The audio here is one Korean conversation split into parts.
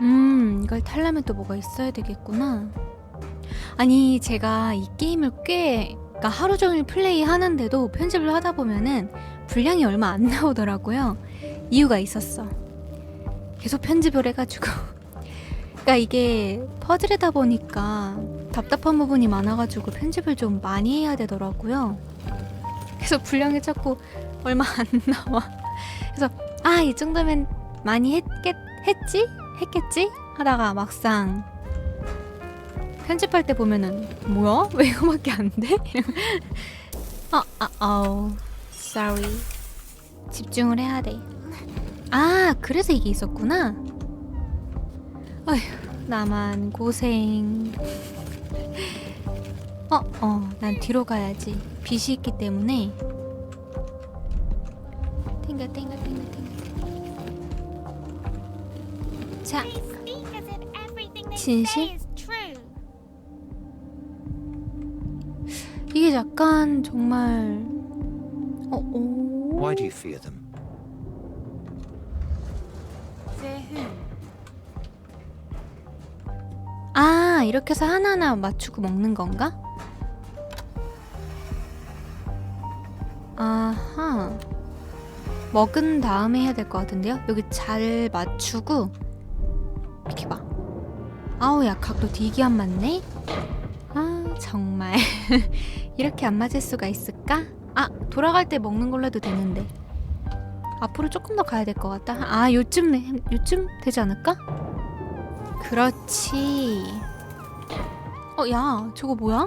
음, 이걸 타려면 또 뭐가 있어야 되겠구나. 아니, 제가 이 게임을 꽤, 그러니까 하루 종일 플레이 하는데도 편집을 하다 보면은 분량이 얼마 안 나오더라고요. 이유가 있었어. 계속 편집을 해가지고. 그러니까 이게 퍼즐이다 보니까 답답한 부분이 많아가지고 편집을 좀 많이 해야 되더라고요. 그래서 분량이 자꾸 얼마 안 나와. 그래서 아, 이 정도면 많이 했겠, 했지? 했겠지? 하다가 막상 편집할 때 보면은 뭐야? 왜 이거밖에 안 돼? 아, 아, 아우. sorry. 집중을 해야 돼. 아, 그래서 이게 있었구나. 어휴, 나만 고생. 어, 어, 난 뒤로 가야지. 빛이 있기 때문에. 땡겨, 땡겨, 자, 진실? 이게 약간 정말 어, 오. Why do you fear them? 아, 이렇게 해서 하나하나 맞추고 먹는 건가? 아하. 먹은 다음에 해야 될 것 같은데요? 여기 잘 맞추고 비켜봐. 아우, 야, 각도 되게 안 맞네? 아, 정말. 이렇게 안 맞을 수가 있을까? 아, 돌아갈 때 먹는 걸로 해도 되는데. 앞으로 조금 더 가야 될 것 같다. 아, 요쯤, 내- 요쯤 되지 않을까? 그렇지. 어, 야, 저거 뭐야?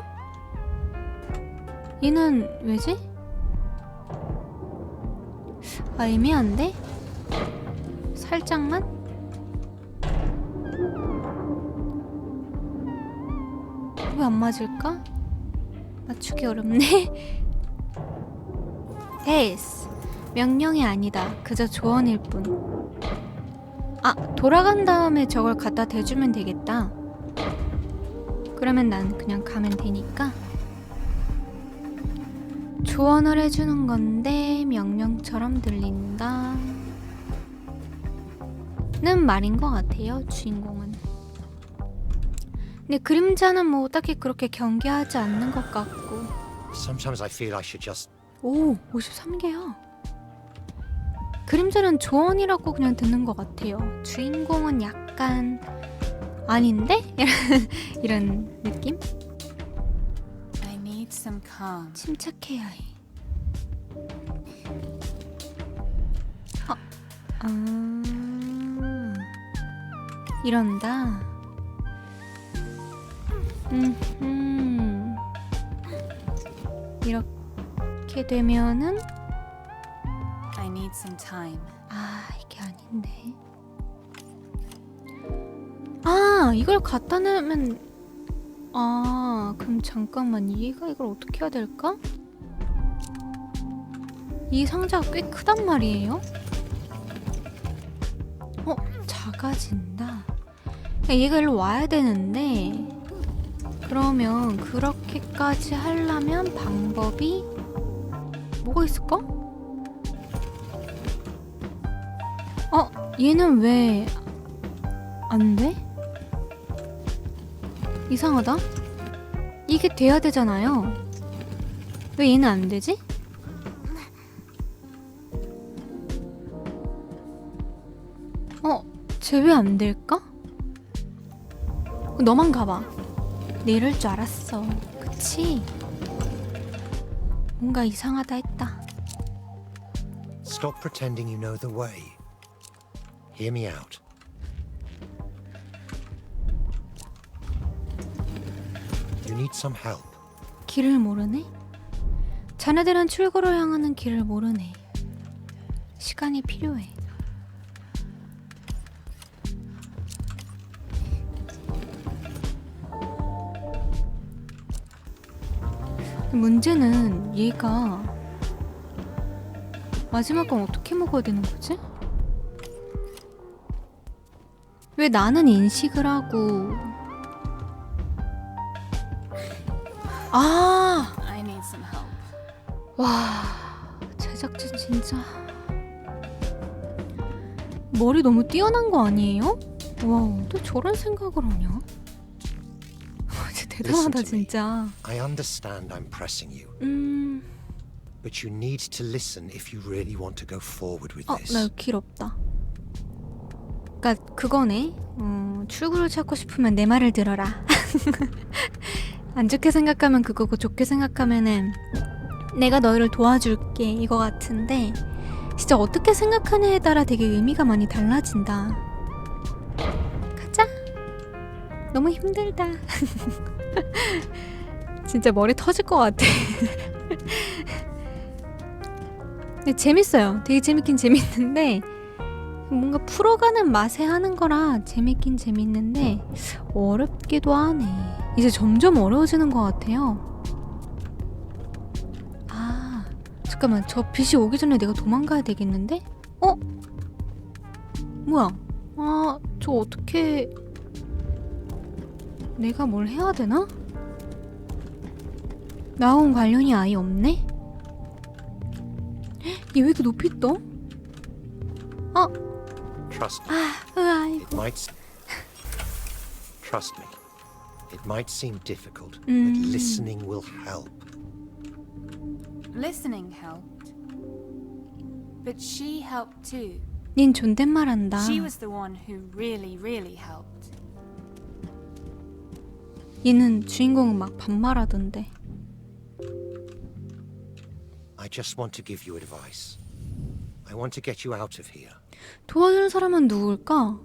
얘는 왜지? 아, 애매한데? 살짝만? 왜 안 맞을까? 맞추기 어렵네. 됐어. 명령이 아니다. 그저 조언일 뿐. 아, 돌아간 다음에 저걸 갖다 대주면 되겠다. 그러면 난 그냥 가면 되니까. 조언을 해주는 건데 명령처럼 들린다. 는 말인 것 같아요, 주인공은. 근데 그림자는 뭐 딱히 그렇게 경계하지 않는 것 같고. Sometimes I feel I should just. 오, 53개야. 그림자는 조언이라고 그냥 듣는 것 같아요. 주인공은 약간 아닌데? 이런 느낌? I need some calm. 침착해야 해. 아, 아, 이런다. 음, 이렇게 되면은 I need some time. 아 이게 아닌데. 아 이걸 갖다 놓으면 아 그럼 잠깐만 얘가 이걸 어떻게 해야 될까? 이 상자가 꽤 크단 말이에요. 어 작아진다. 야, 얘가 일로 와야 되는데 그러면 그렇게까지 하려면 방법이 뭐가 있을까? 어, 얘는 왜 안 돼? 이상하다. 이게 돼야 되잖아요. 왜 얘는 안 되지? 어, 쟤 왜 안 될까? 너만 가봐. 내 이럴 줄 알았어. 그치? 뭔가 이상하다 했다. Stop pretending you know the way. Hear me out. You need some help. 길을 모르네? 자네들은 출구로 향하는 길을 모르네. 시간이 필요해. 문제는 얘가 마지막 건 어떻게 먹어야 되는 거지? 왜 나는 인식을 하고 아. 와 제작진 진짜 머리 너무 뛰어난 거 아니에요? 와, 또 저런 생각을 하냐? 대단하다 Listen to me. 진짜. I understand I'm pressing you, 음, but you need to listen if you really want to go forward with 어, this. 나 길 없다. 그니까 그거네. 어, 출구를 찾고 싶으면 내 말을 들어라. 안 좋게 생각하면 그거고 좋게 생각하면은 내가 너희를 도와줄게 이거 같은데 진짜 어떻게 생각하느냐에 따라 되게 의미가 많이 달라진다. 가자. 너무 힘들다. 진짜 머리 터질 것 같아. 근데 재밌어요. 되게 재밌긴 재밌는데 뭔가 풀어가는 맛에 하는 거라 재밌긴 재밌는데 어렵기도 하네. 이제 점점 어려워지는 것 같아요. 아 잠깐만 저 빛이 오기 전에 내가 도망가야 되겠는데? 어? 뭐야? 아 저 어떻게 내가 뭘 해야 되나? 나온 관련이 아예 없네? 얘 왜 이렇게 높이 떠? Trust me. 아, 으아이. It might. s- Trust me. It might seem difficult, Mm. but listening will help. Listening helped. But she helped too. 닌 존댓말 한다. She was the one who really, really helped. 얘는 주인공은 막 반말하던데. I just want to give you advice. I want to get you out of here. 도와주는 사람은 누굴까?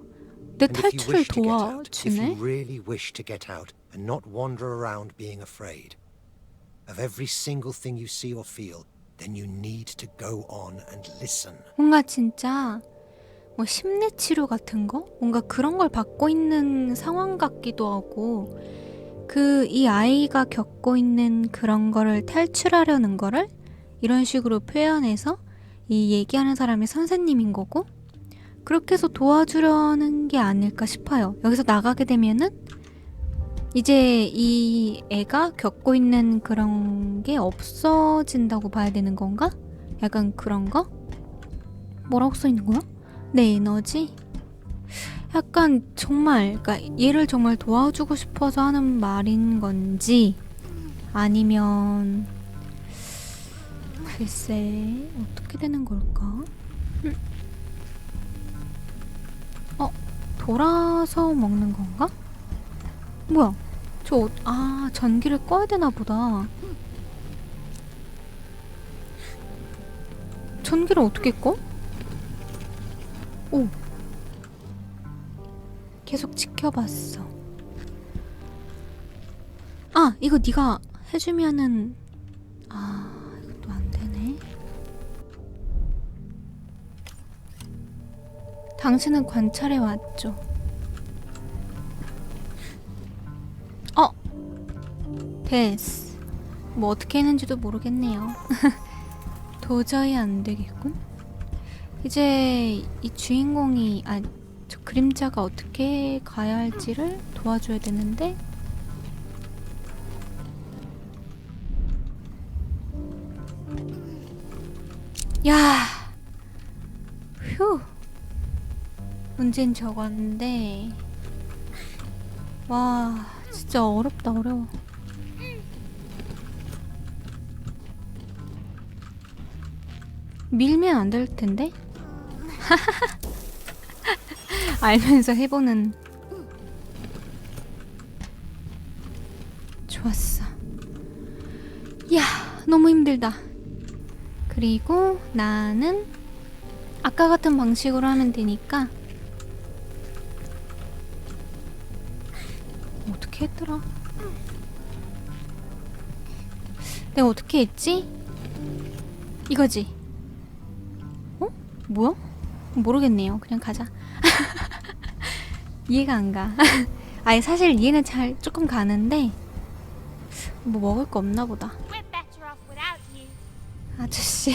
내 And if you 탈출을 wish to get out, if you 도와주네? really wish to get out and not wander around being afraid of every single thing you see or feel, then you need to go on and listen. 뭔가 진짜 뭐 심리 치료 같은 거? 뭔가 그런 걸 받고 있는 상황 같기도 하고 그 이 아이가 겪고 있는 그런 거를 탈출하려는 거를 이런 식으로 표현해서 이 얘기하는 사람이 선생님인 거고 그렇게 해서 도와주려는 게 아닐까 싶어요. 여기서 나가게 되면은 이제 이 애가 겪고 있는 그런 게 없어진다고 봐야 되는 건가? 약간 그런 거? 뭐라고 써 있는 거야? 내 에너지? 약간 정말 그러니까 얘를 정말 도와주고 싶어서 하는 말인 건지 아니면 글쎄 어떻게 되는 걸까? 음. 어 돌아서 먹는 건가? 뭐야? 저 어- 아 전기를 꺼야 되나 보다. 전기를 어떻게 꺼? 오. 계속 지켜봤어. 아, 이거 네가 해주면은 아, 이것도 안 되네. 당신은 관찰해 왔죠. 어, 됐어. 뭐 어떻게 했는지도 모르겠네요. 도저히 안 되겠군. 이제 이 주인공이 아 저 그림자가 어떻게 가야 할지를 도와줘야 되는데. 야 휴. 문제는 적었는데. 와 진짜 어렵다 어려워. 밀면 안 될 텐데 알면서 해보는. 좋았어. 야 너무 힘들다. 그리고 나는 아까 같은 방식으로 하면 되니까 어떻게 했더라? 내가 어떻게 했지? 이거지. 어? 뭐야? 모르겠네요. 그냥 가자 이해가 안 가. 아니 사실 이해는 잘 조금 가는데 뭐 먹을 거 없나 보다. 아저씨.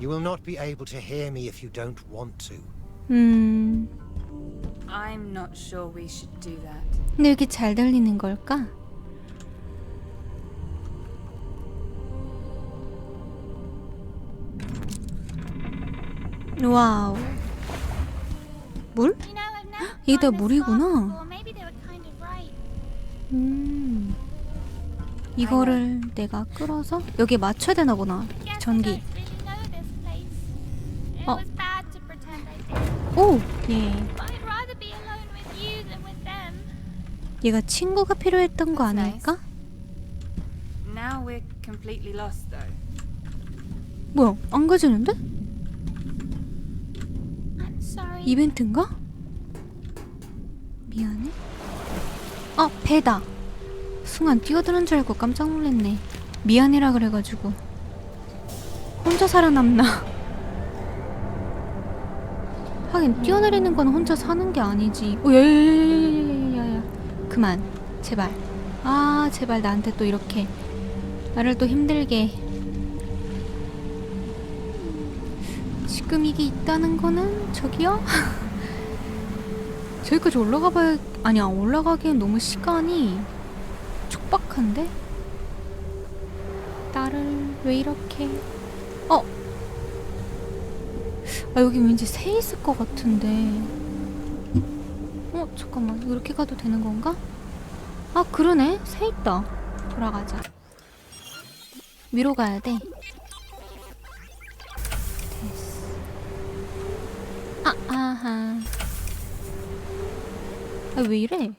You will not be able to hear me if you don't want to. 음. I'm not sure we should do that. 근데 왜 이렇게 잘 들리는 걸까? 와우. 물? You know, I've never 이게 다 물이구나. 음. 이거를 내가 끌어서 여기 맞춰야 되나 보나. 전기. Oh. did. 오! 예. 얘가 친구가 필요했던 거 아닐까? 뭐야? 안 가지는데? 이벤트인가? 미안해. 어, 배다. 순간 뛰어드는 줄 알고 깜짝 놀랐네. 미안해라 그래가지고. 혼자 살아남나? 하긴 뛰어내리는 건 혼자 사는 게 아니지. 오, 야야야야야야야. 그만. 제발. 아, 제발 나한테 또 이렇게 나를 또 힘들게. 지금 이게 있다는 거는 저기요? 저기까지 올라가 봐야 아니야 올라가기엔 너무 시간이 촉박한데? 나를 왜 이렇게 어? 아 여기 왠지 새 있을 것 같은데. 어 잠깐만 이렇게 가도 되는 건가? 아 그러네. 새 있다. 돌아가자. 위로 가야 돼. 됐어. 아 아하 아, 왜 이래?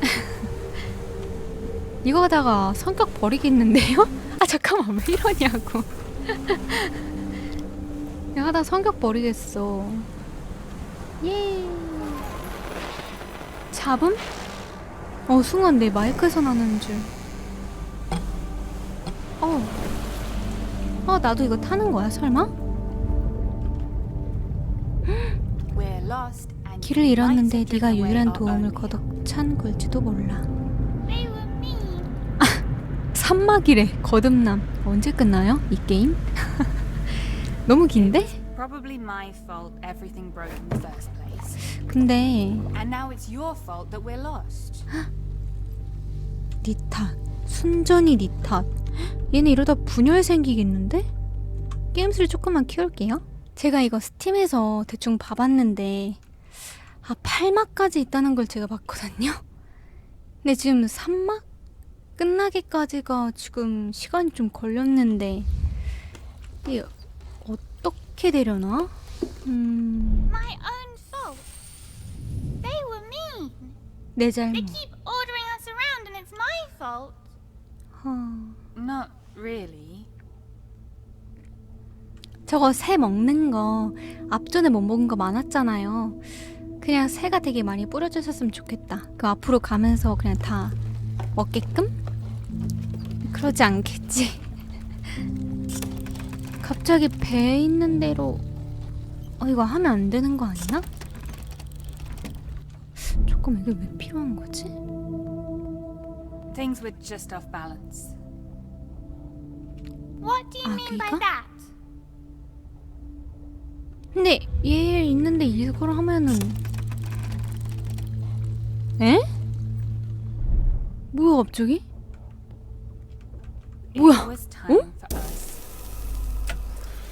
이거 하다가 성격 버리겠는데요? 아, 잠깐만, 왜 이러냐고. 내가 하다 성격 버리겠어. 예. 잡음? 어, 순간 내 마이크에서 나는 줄. 어. 어, 나도 이거 타는 거야, 설마? 길을 잃었는데 네가 유일한 도움을 only 거덕 찬 걸지도 몰라. 산막이래 거듭남 언제 끝나요 이 게임? 너무 긴데? Probably my fault everything broke in the first place. 근데 And now it's your fault that we're lost. 니 탓. 순전히 니 탓. 얘네 이러다 분열 생기겠는데? 게임스를 조금만 키울게요. 제가 이거 스팀에서 대충 봐봤는데 아 8막까지 있다는 걸 제가 봤거든요. 근데 지금 3막 끝나기까지가 지금 시간이 좀 걸렸는데 이게 어떻게 되려나? 음... My own fault. They were mean. 내 They 잘못. keep ordering us around and it's my fault. 어... Not really. 저거 새 먹는 거 앞전에 못 먹은 거 많았잖아요. 그냥 새가 되게 많이 뿌려주셨으면 좋겠다. 그 앞으로 가면서 그냥 다 먹게끔? 그러지 않겠지. 갑자기 배에 있는 대로 어 이거 하면 안 되는 거 아니야? 조금 이게 왜 필요한 거지? Things were just off balance. What do you 아, mean by that? 근데 얘 있는데 이걸 하면은 에? 뭐야 갑자기? 뭐야? 어? us.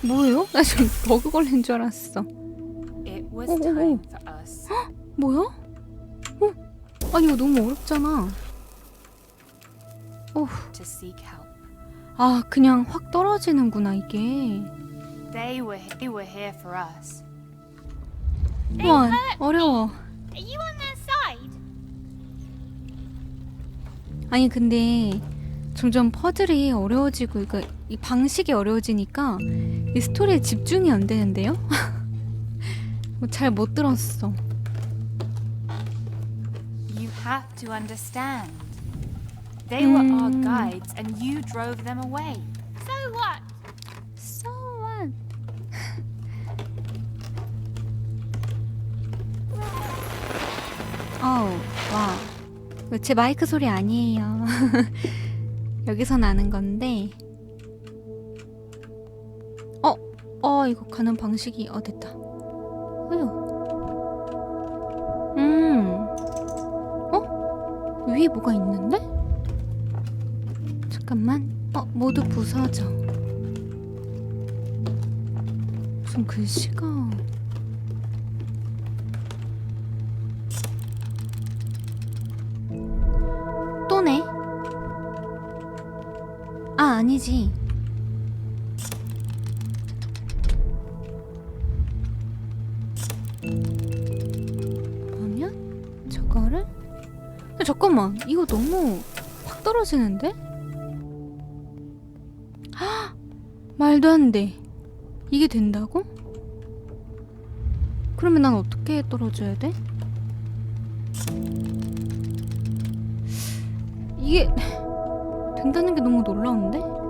뭐예요? 나 지금 버그 걸린 줄 알았어. Oh, oh, oh. us. 뭐야? 어? 아니 이거 너무 어렵잖아. 어. 아 그냥 확 떨어지는구나 이게. They were they were here for us. 와 어려워. 아니 근데 점점 퍼즐이 어려워지고 이거 이 방식이 어려워지니까 이 스토리에 집중이 안 되는데요? 뭐잘못 들었어. You have to understand. They were our Mm. guides and you drove them away. 제 마이크 소리 아니에요. 여기서 나는 건데. 어, 어, 이거 가는 방식이, 어, 됐다. 어휴. 음. 어? 위에 뭐가 있는데? 잠깐만. 어, 모두 부서져. 무슨 글씨가 아니지. 그러면 저거를 야, 잠깐만 이거 너무 확 떨어지는데? 헉! 말도 안 돼. 이게 된다고? 그러면 난 어떻게 떨어져야 돼? 이게 된다는 게 너무 놀라운데?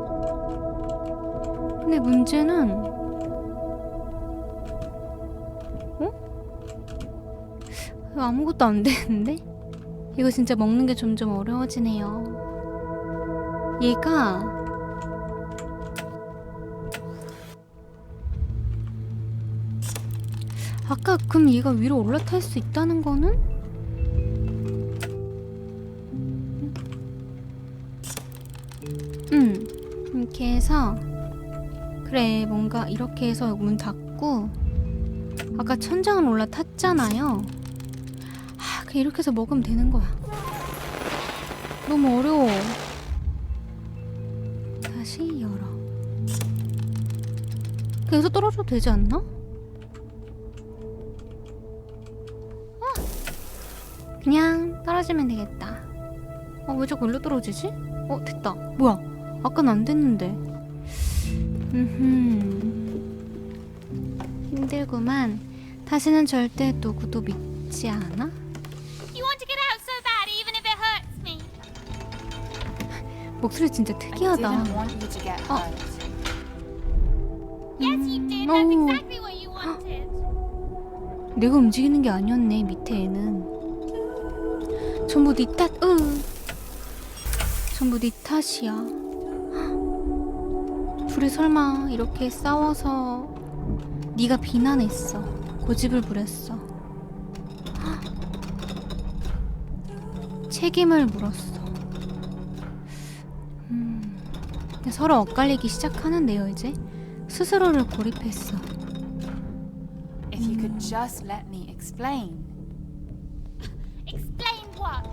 근데 문제는 어? 아무것도 안 되는데? 이거 진짜 먹는 게 점점 어려워지네요. 얘가 아까 그럼 얘가 위로 올라탈 수 있다는 거는? 응 이렇게 해서 그래 뭔가 이렇게 해서 문 닫고 아까 천장을 올라탔잖아요. 아 그냥 이렇게 해서 먹으면 되는 거야. 너무 어려워. 다시 열어. 여기서 떨어져도 되지 않나? 어. 그냥 떨어지면 되겠다. 어왜 자꾸 일로 떨어지지? 어 됐다. 뭐야? 아까는 안 됐는데 음흠 힘들구만 다시는 절대 누구도 믿지 않아? You want to get out so bad, even if it hurts me. 목소리 진짜 특이하다 Oh. did. 음, That's 어우, exactly what you wanted. 내가 움직이는 게 아니었네 밑에 애는 전부 네 탓, 으 전부 네 탓이야 둘이 설마 이렇게 싸워서 네가 비난했어 고집을 부렸어 책임을 물었어 음, 서로 엇갈리기 시작하는데요 이제 스스로를 고립했어 If you could just let me explain. Explain what?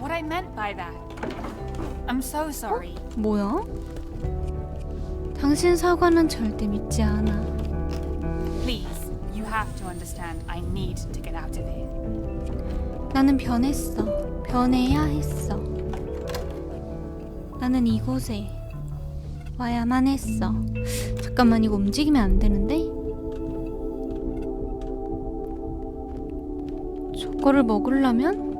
What I meant by that. I'm so sorry. 뭐야? 당신 사과는 절대 믿지 않아. Please, you have to understand I need to get out of here. 나는 변했어. 변해야 했어. 나는 이곳에 와야만 했어. 잠깐만 이거 움직이면 안 되는데? 저거를 먹으려면?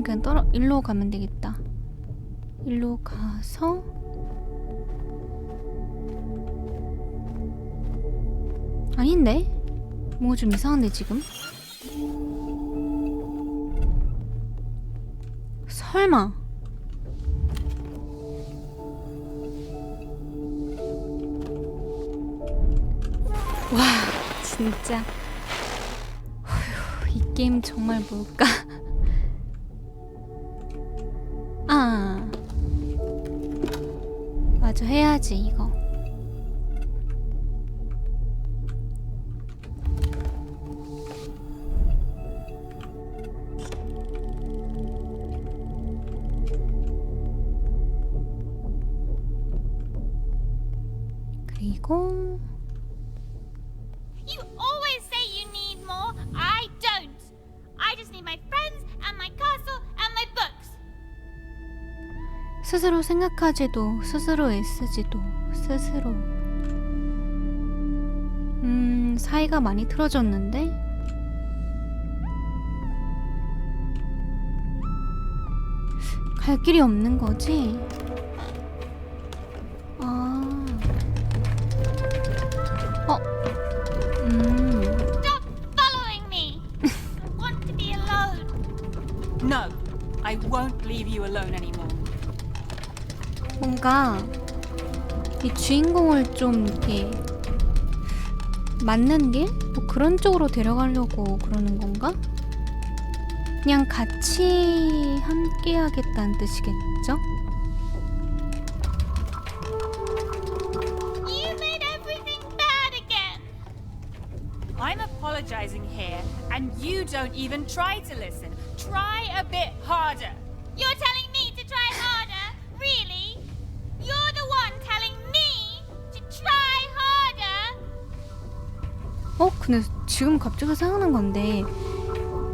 나는 그냥 떨어 일로 가면 되겠다. 일로 가서 아닌데? 뭔가 좀 이상한데 지금? 설마 와 진짜 어휴, 이 게임 정말 뭘까 해야지 이거 그리고 You always say you need more. I don't. I just need my friends and my castle 스스로 생각하지도 스스로 애쓰지도 스스로 음 사이가 많이 틀어졌는데 갈 길이 없는 거지 아 어? 음 Stop following me. No, I won't leave you alone anymore. 뭔가 이 주인공을 좀 이렇게 맞는 길? 뭐 그런 쪽으로 데려가려고 그러는 건가? 그냥 같이 함께 하겠다는 뜻이겠죠? You made everything bad again. I'm apologizing here, and you don't even try to listen. Try a bit harder. You're 어? 근데 지금 갑자기 생각난 건데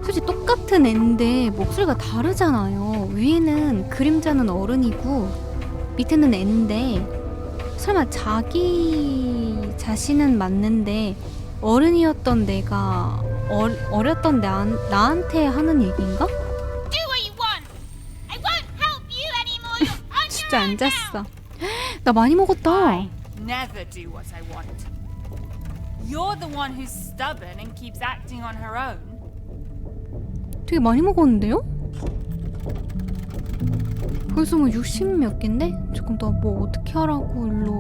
솔직히 똑같은 앤데 목소리가 다르잖아요 위에는 그림자는 어른이고 밑에는 앤데 설마 자기 자신은 맞는데 어른이었던 내가 어, 어렸던 나, 나한테 하는 얘기인가? 진짜 now. 앉았어 나 많이 먹었다 You're the one who's stubborn and keeps acting on her own. 되게 많이 먹었는데요? 벌써 뭐 60 몇 개인데? 잠깐 나뭐 어떻게 하라고 일로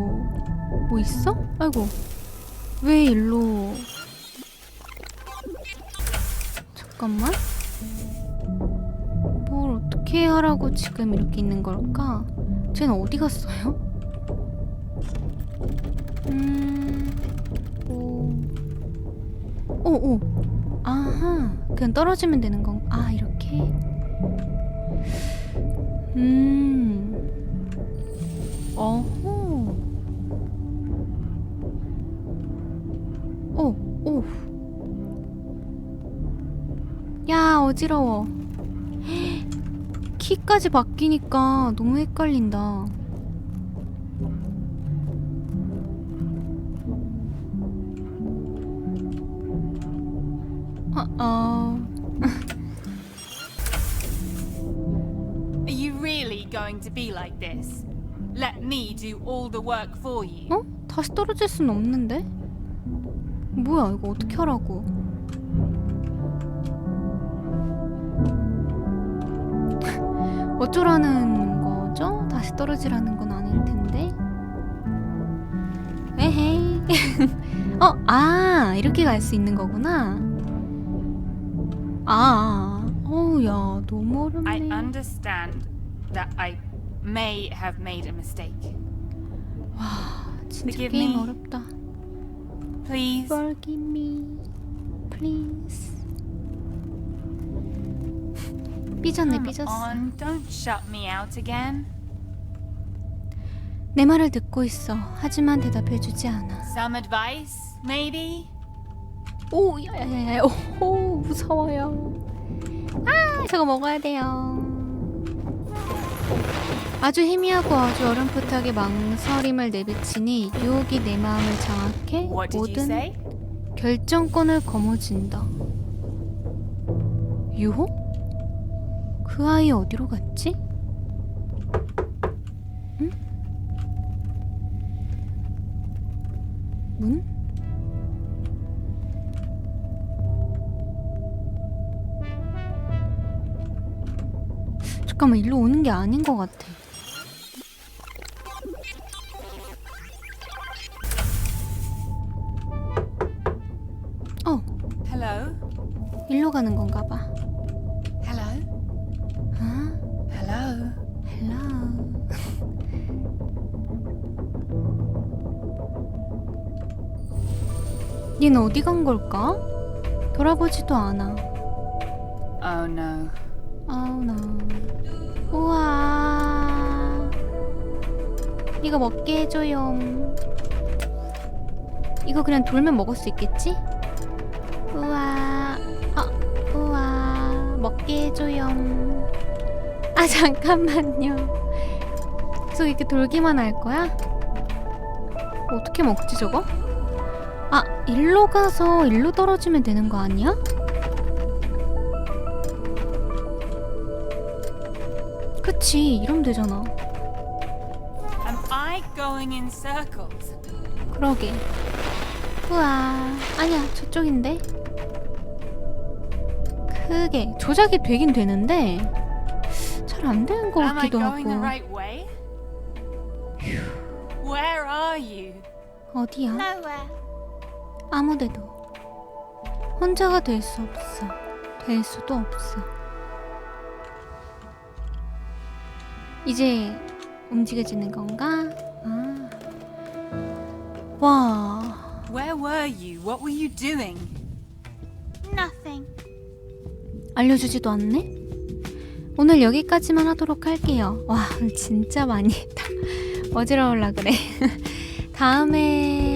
뭐 있어? 아이고 왜 일로 잠깐만 뭘 어떻게 하라고 지금 이렇게 있는 걸까? 쟤는 어디 갔어요? 오, 오. 아하, 그냥 떨어지면 되는 건, 아, 이렇게? 음. 어호. 오, 오. 야, 어지러워. 키까지 바뀌니까 너무 헷갈린다. Going to be like this? Let me do all the work for you. 어? 다시 떨어질 순 없는데? 뭐야 이거 어떻게 하라고 어쩌라는 거죠? 다시 떨어지라는 건 아닐 텐데 에헤이 어? 아 이렇게 갈 수 있는 거구나 아 어우 야 너무 I 어렵네 understand that I may have made a mistake. 진짜 Forgive 게임 me. 어렵다 Please. Forgive me, please. 삐졌네, Come 삐졌어. on, don't shut me out again. 내 말을 듣고 있어. 하지만 대답해주지 않아. Some advice, maybe? 오, 야야야야, 오, 무서워요. 아, 저거 먹어야 돼요. 아주 희미하고 아주 어렴풋하게 망설임을 내비치니 유혹이 내 마음을 장악해 모든? 결정권을 거머쥔다. 유혹? 그 아이 어디로 갔지? 응? 문? 잠깐만 일로 오는 게 아닌 것 같아. 얘는 어디 간 걸까? 돌아보지도 않아. Oh no. 아우 나. 우와. 이거 먹게 해줘요. 이거 그냥 돌면 먹을 수 있겠지? 우와. 아, 우와. 먹게 해줘요. 아 잠깐만요. 계속 이렇게 돌기만 할 거야? 어떻게 먹지 저거? 아 일로 가서 일로 떨어지면 되는 거 아니야? 그치 이러면 되잖아. Am I going in circles? 그러게. 우와 아니야 저쪽인데. 크게 조작이 되긴 되는데 잘 안 되는 Am I 같기도 going the 하고 right way? Where are you? 어디야? Nowhere. 아무데도 혼자가 될 수 없어 될 수도 없어 이제 움직여지는 건가? 아. 와 Where were you? What were you doing? Nothing. 알려주지도 않네? 오늘 여기까지만 하도록 할게요 와 오늘 진짜 많이 했다 어지러울라 그래 다음에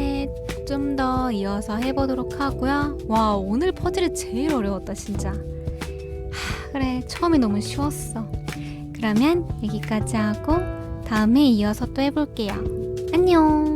좀 더 이어서 해보도록 하고요. 와 오늘 퍼즐이 제일 어려웠다 진짜. 하, 그래 처음이 너무 쉬웠어. 그러면 여기까지 하고 다음에 이어서 또 해볼게요. 안녕